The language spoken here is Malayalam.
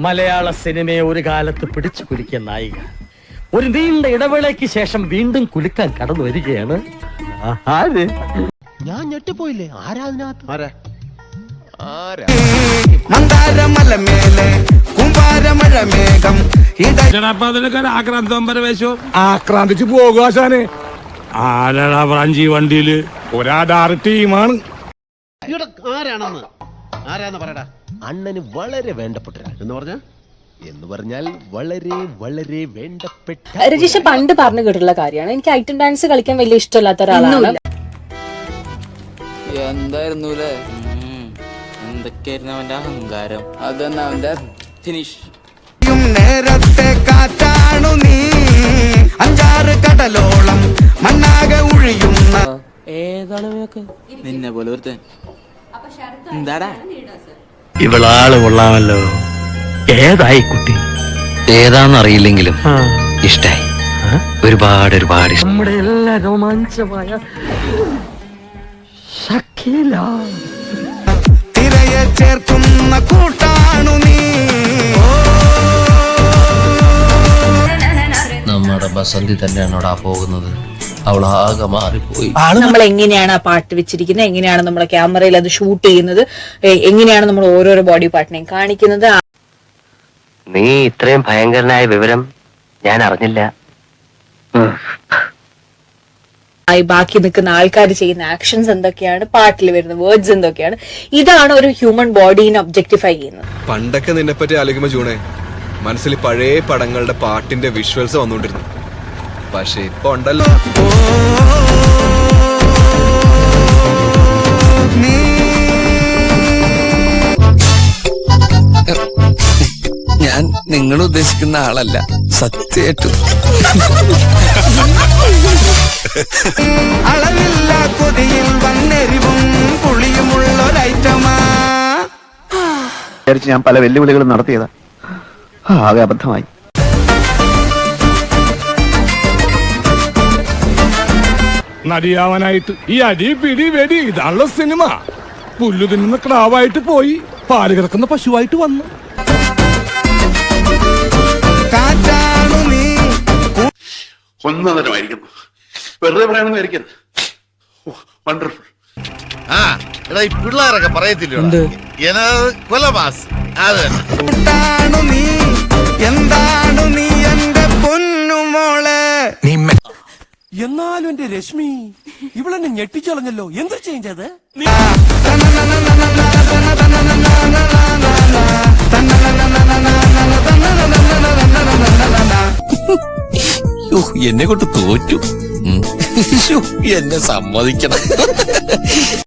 മലയാള സിനിമയെ ഒരു കാലത്ത് പിടിച്ചു കുലുക്കിയ നായിക. ഒരു നീണ്ട ഇടവേളയ്ക്ക് ശേഷം വീണ്ടും കുലുക്കാൻ കടന്നു വരികയാണ് ആര്? ഞാൻ ഞെട്ടിപ്പോയില്ലേ? ആരാ ആക്രാന്തം ആക്രാന്തിച്ച് പോകുക ആശാനെ. ആരാടാ ബ്രാഞ്ചി വണ്ടിയിൽ? ഒരാടാറ് ടീമാണ്. ഇവിടെ ആരാണെന്ന്? ആരാന്ന് പറയടാ. അണ്ണന് വളരെ വേണ്ടപ്പെട്ടൊരാൾ എന്ന് പറഞ്ഞ? എന്ന് പറഞ്ഞാൽ വളരെ വളരെ വേണ്ടപ്പെട്ട രജീഷ് പണ്ട് പറഞ്ഞു കേട്ടിട്ടുള്ള കാര്യമാണ്. എനിക്ക് ഐറ്റം ഡാൻസ് കളിക്കാൻ വലിയ ഇഷ്ടമില്ലാത്ത ഒരാളാണ്. എന്തായിരുന്നു എന്തൊക്കെയായിരുന്നു അവന്റെ അഹങ്കാരം? അതന്നെ അവന്റെ ഫിനിഷ് നേരത്തെ കാറ്റാണു നീ. അഞ്ചാറ് കടലോളം മണ്ണാകെ ഒഴിയുന്ന ഏതാണ്? നിന്നെ പോലെ ഒരുത്തൻ. എന്താടാ? ഇവളാൾ കൊള്ളാമല്ലോ. ഏതായി കുട്ടി? ഏതാന്നറിയില്ലെങ്കിലും ഇഷ്ടായി. ഒരുപാട് ഒരുപാട് നമ്മുടെ എല്ലാ രോമാഞ്ചമായ ഷക്കീല. തിരയെ ചേർക്കുന്ന കൂട്ടാണു നീ. നമ്മുടെ ബസന്തി തന്നെയാണ് തന്നെയാണോടാ പോകുന്നത്? അവളാകെ മാറിപ്പോയി. നമ്മൾ എങ്ങനെയാണ് ആ പാട്ട് വെച്ചിരിക്കുന്നത്? എങ്ങനെയാണ് നമ്മൾ ക്യാമറയിൽ അത് ഷൂട്ട് ചെയ്യുന്നത്? എങ്ങനെയാണ് നമ്മൾ ഓരോരോ ബോഡി പാർട്ടിനെയും കാണിക്കുന്നത്? നീ ഇത്രയും ഭയങ്കരനായ വിവരം ഞാൻ അറിഞ്ഞില്ല. ആയി ബാക്കി നിൽക്കുന്ന ആൾക്കാർ ചെയ്യുന്ന ആക്ഷൻസ് എന്തൊക്കെയാണ്? പാട്ടിൽ വരുന്ന വേർഡ്സ് എന്തൊക്കെയാണ്? ഇതാണ് ഒരു ഹ്യൂമൻ ബോഡീനെ ഒബ്ജക്ടിഫൈ ചെയ്യുന്നത്. പണ്ടൊക്കെ നിന്നെ പറ്റി ആലോചിക്കുമ്പോ ജൂണേ മനസ്സിൽ പഴയ പടങ്ങളുടെ പാട്ടിന്റെ വിഷ്വൽസ് വന്നുകൊണ്ടിരുന്നു പക്ഷെ ഇപ്പൊ ഉണ്ടല്ലോ നീ ഞാൻ നിങ്ങൾ ഉദ്ദേശിക്കുന്ന ആളല്ല സത്യമായിട്ടും അളവില്ല കൊതിയിൽ വന്നെരിവും പുളിയുമുള്ളൊരൈറ്റമാ. വിചാരിച്ച് ഞാൻ പല വെല്ലുവിളികളും നടത്തിയതാ. ആകെ അബദ്ധമായി. നടിയാവാനായിട്ട് ഈ അടി പിടി വെടി ഇതാണല്ലോ സിനിമ. പുല്ലു തിന്നുന്ന ക്ലാവായിട്ട് പോയി പാൽ കിടക്കുന്ന പശുവായിട്ട് വന്നു. ഒന്നതരമായിരിക്കുന്നു വെറുതെ പറയണമെന്ന് വിചാരിക്കരുത് വണ്ടർഫുൾ ആ എടാ ഈ പിള്ളേരൊക്കെ പറയത്തില്ല കൊലമാസ് അത് നീ. എന്നാലും എന്റെ രശ്മി? ഇവളെന്നെ ഞെട്ടിച്ചളഞ്ഞല്ലോ. എന്ത് ചെയ്യും ചെയ്ത് എന്നെ കൊണ്ട് തോറ്റു. എന്നെ സമ്മതിക്കണം.